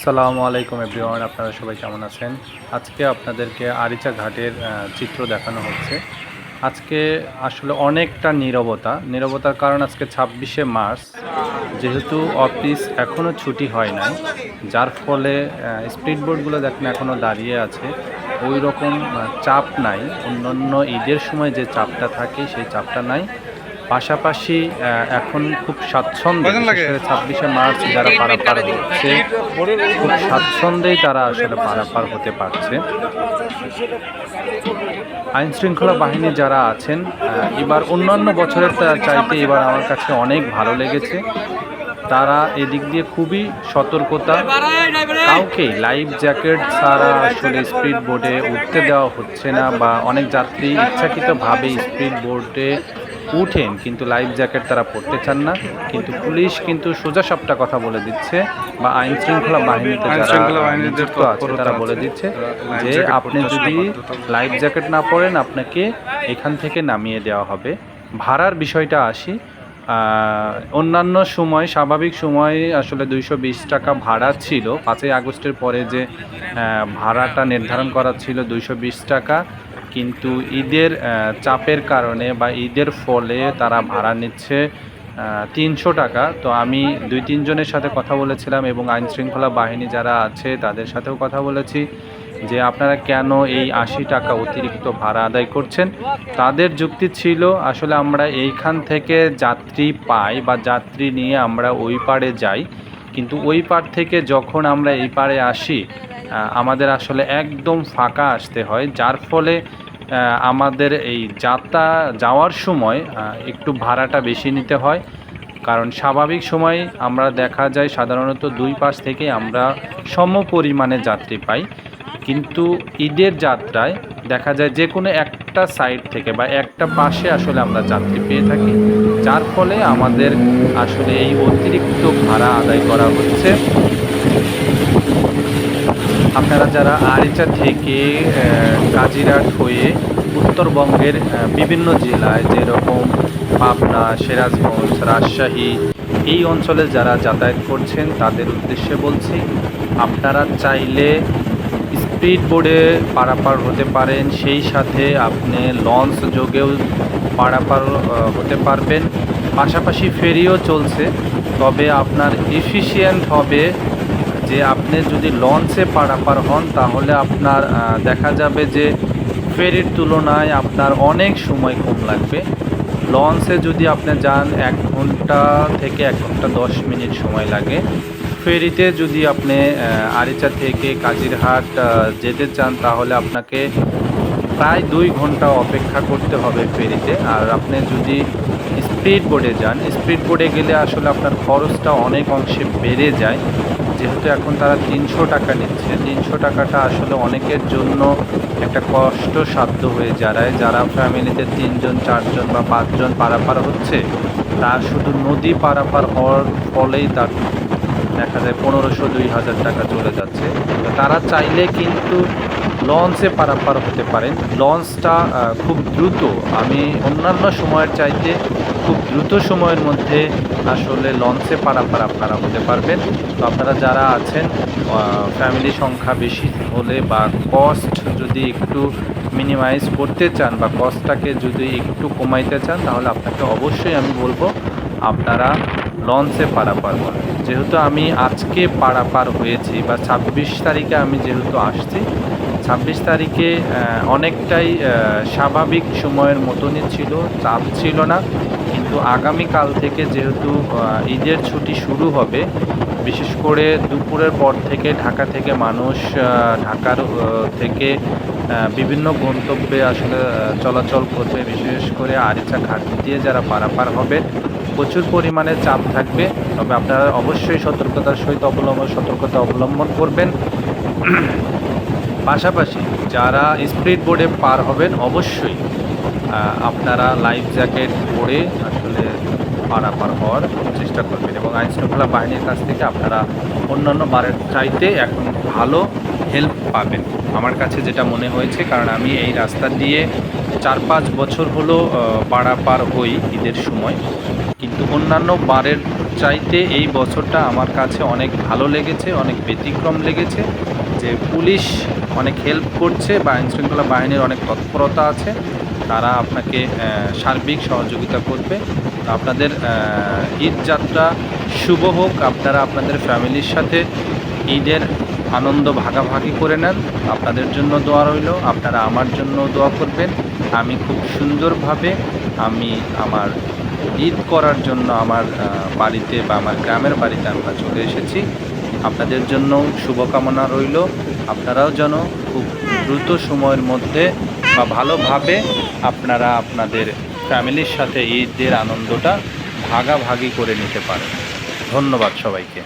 আসসালামু আলাইকুম এভরিওয়ান, আপনারা সবাই কেমন আছেন? আজকে আপনাদেরকে আরিচা ঘাটের চিত্র দেখানো হচ্ছে। আজকে আসলে অনেকটা নীরবতা, নীরবতার কারণ আজকে ছাব্বিশে মার্চ। যেহেতু অফিস এখনও ছুটি হয় নাই, যার ফলে স্পিড বোর্ডগুলো দেখেন এখনও দাঁড়িয়ে আছে। ওই রকম চাপ নাই। অন্যান্য ঈদের সময় যে চাপটা থাকে, সেই চাপটা নাই। পাশাপাশি এখন খুব স্বাচ্ছন্দ্য ছাব্বিশে মার্চ যারা পারাপার হচ্ছে খুব স্বাচ্ছন্দ্যেই তারা আসলে পারাপার হতে পারছে। আইন শৃঙ্খলা বাহিনী যারা আছেন এবার অন্যান্য বছরের চাইতে এবার আমার কাছে অনেক ভালো লেগেছে। তারা এদিক দিয়ে খুবই সতর্কতা। কাউকে লাইফ জ্যাকেট ছাড়া আসলে স্পিড বোর্ডে উঠতে দেওয়া হচ্ছে না বা অনেক যাত্রী ইচ্ছাকৃতভাবে স্পিড বোর্ডে উঠেন কিন্তু লাইফ জ্যাকেট তারা পরতে চান না। কিন্তু পুলিশ কিন্তু সোজা সবটা কথা বলে দিচ্ছে বা আইন শৃঙ্খলা বাহিনীতে যারা আছে তারা বলে দিচ্ছে যে আপনি যদি লাইফ জ্যাকেট না পরেন আপনাকে এখান থেকে নামিয়ে দেওয়া হবে। ভাড়ার বিষয়টা আসি। অন্যান্য সময় স্বাভাবিক সময় আসলে দুইশো বিশ টাকা ভাড়া ছিল। পাঁচই আগস্টের পরে যে ভাড়াটা নির্ধারণ করা ছিল দুইশো বিশ টাকা। কিন্তু ঈদের চাপের কারণে বা ঈদের ফলে তারা ভাড়া নিচ্ছে তিনশো টাকা। তো আমি দুই তিনজনের সাথে কথা বলেছিলাম এবং আইন শৃঙ্খলা বাহিনী যারা আছে তাদের সাথেও কথা বলেছি যে আপনারা কেন এই আশি টাকা অতিরিক্ত ভাড়া আদায় করছেন। তাদের যুক্তি ছিল, আসলে আমরা এইখান থেকে যাত্রী পাই বা যাত্রী নিয়ে আমরা ওই পারে যাই। কিন্তু ওই পার থেকে যখন আমরা এই পারে আসি আমাদের আসলে একদম ফাঁকা আসতে হয়, যার ফলে আমাদের এই যাত্রা যাওয়ার সময় একটু ভাড়াটা বেশি নিতে হয়। কারণ স্বাভাবিক সময় আমরা দেখা যায় সাধারণত দুই পাশ থেকে আমরা সম পরিমাণে যাত্রী পাই। কিন্তু ঈদের যাত্রায় দেখা যায় যে কোনো একটা সাইড থেকে বা একটা পাশে আসলে আমরা যাত্রী পেয়ে থাকি। যার ফলে আমাদের আসলে এই অতিরিক্ত ভাড়া আদায় করা হচ্ছে। আপনারা যারা আরিচা থেকে কাজিরাট হয়ে উত্তরবঙ্গের বিভিন্ন জেলায় যেরকম পাবনা, সিরাজগঞ্জ, রাজশাহী, এই অঞ্চলে যারা যাতায়াত করছেন, তাদের উদ্দেশ্যে বলছি, আপনারা চাইলে স্পিড বোর্ডে পারাপার হতে পারেন, সেই সাথে আপনি লঞ্চ যোগেও পারাপার হতে পারবেন। পাশাপাশি ফেরিও চলছে, তবে আপনার এফিসিয়েন্ট হবে যে আপনি যদি লঞ্চে পারাপার হন, তাহলে আপনার দেখা যাবে যে ফেরির তুলনায় আপনার অনেক সময় কম লাগবে। লঞ্চে যদি আপনি যান, এক ঘণ্টা থেকে এক ঘণ্টা দশ মিনিট সময় লাগে। ফেরিতে যদি আপনি আরিচা থেকে কাজিরহাট যেতে চান, তাহলে আপনাকে প্রায় দুই ঘণ্টা অপেক্ষা করতে হবে ফেরিতে। আর আপনি যদি স্পিড বোর্ডে যান, স্পিড বোর্ডে গেলে আসলে আপনার খরচটা অনেক অংশে বেড়ে যায়। যেহেতু এখন তারা তিনশো টাকা নিচ্ছে, তিনশো টাকাটা আসলে অনেকের জন্য একটা কষ্ট সাধ্য হয়ে দাঁড়ায়। যারা ফ্যামিলিতে তিনজন, চারজন বা পাঁচজন পারাপার হচ্ছে, তার শুধু নদী পারাপার হওয়ার ফলেই তার দেখা যায় পনেরোশো, দুই হাজার টাকা চলে যাচ্ছে। তারা চাইলে কিন্তু লঞ্চে পারাপার হতে পারেন। লঞ্চটা খুব দ্রুত। আমি অন্যান্য সময়ের চাইতে খুব দ্রুত সময়ের মধ্যে আসলে লঞ্চে পারাপার আপনারা হতে পারবেন। তো আপনারা যারা আছেন ফ্যামিলি সংখ্যা বেশি হলে বা কস্ট যদি একটু মিনিমাইজ করতে চান বা কস্টটাকে যদি একটু কমাইতে চান, তাহলে আপনাকে অবশ্যই আমি বলব আপনারা লঞ্চে পারাপার যেহেতু আমি আজকে পারাপার হয়েছি বা ছাব্বিশ তারিখে আমি যেহেতু আসছি ছাব্বিশ তারিখে অনেকটাই স্বাভাবিক সময়ের মতনই ছিল, চাপ ছিল না। কিন্তু আগামীকাল থেকে যেহেতু ঈদের ছুটি শুরু হবে, বিশেষ করে দুপুরের পর থেকে ঢাকা থেকে মানুষ ঢাকার থেকে বিভিন্ন গন্তব্যে আসলে চলাচল করবে বিশেষ করে আরিচা ঘাট দিয়ে যারা পারাপার হবে, প্রচুর পরিমাণে চাপ থাকবে। তবে আপনারা অবশ্যই সতর্কতার সহিত অবলম্বন সতর্কতা অবলম্বন করবেন। পাশাপাশি যারা স্পিড বোর্ডে পার হবেন অবশ্যই আপনারা লাইফ জ্যাকেট পরে আসলে পারাপার হওয়ার চেষ্টা করবেন এবং আইন শৃঙ্খলা বাহিনীর কাছ থেকে আপনারা অন্যান্য বারের চাইতে এখন ভালো হেল্প পাবেন। আমার কাছে যেটা মনে হয়েছে, কারণ আমি এই রাস্তা দিয়ে চার পাঁচ বছর হলো পারাপার হই ঈদের সময়। কিন্তু অন্যান্য বারের চাইতে এই বছরটা আমার কাছে অনেক ভালো লেগেছে, অনেক ব্যতিক্রম লেগেছে যে পুলিশ অনেক হেল্প করছে বা আইনশৃঙ্খলা বাহিনীর অনেক তৎপরতা আছে। তারা আপনাকে সার্বিক সহযোগিতা করবে। আপনাদের ঈদ যাত্রা শুভ হোক। আপনারা আপনাদের ফ্যামিলির সাথে ঈদের আনন্দ ভাগাভাগি করে নেন। আপনাদের জন্য দোয়া রইল। আপনারা আমার জন্য দোয়া করবেন। আমি খুব সুন্দরভাবে আমি আমার ঈদ করার জন্য আমার বাড়িতে বা আমার গ্রামের বাড়িতে আমরা চলে এসেছি। আপনাদের জন্য শুভকামনা রইল। আপনারাও যেন খুব দ্রুত সময়ের মধ্যে বা ভালোভাবে আপনারা আপনাদের ফ্যামিলির সাথে ঈদের আনন্দটা ভাগাভাগি করে নিতে পারেন। ধন্যবাদ সবাইকে।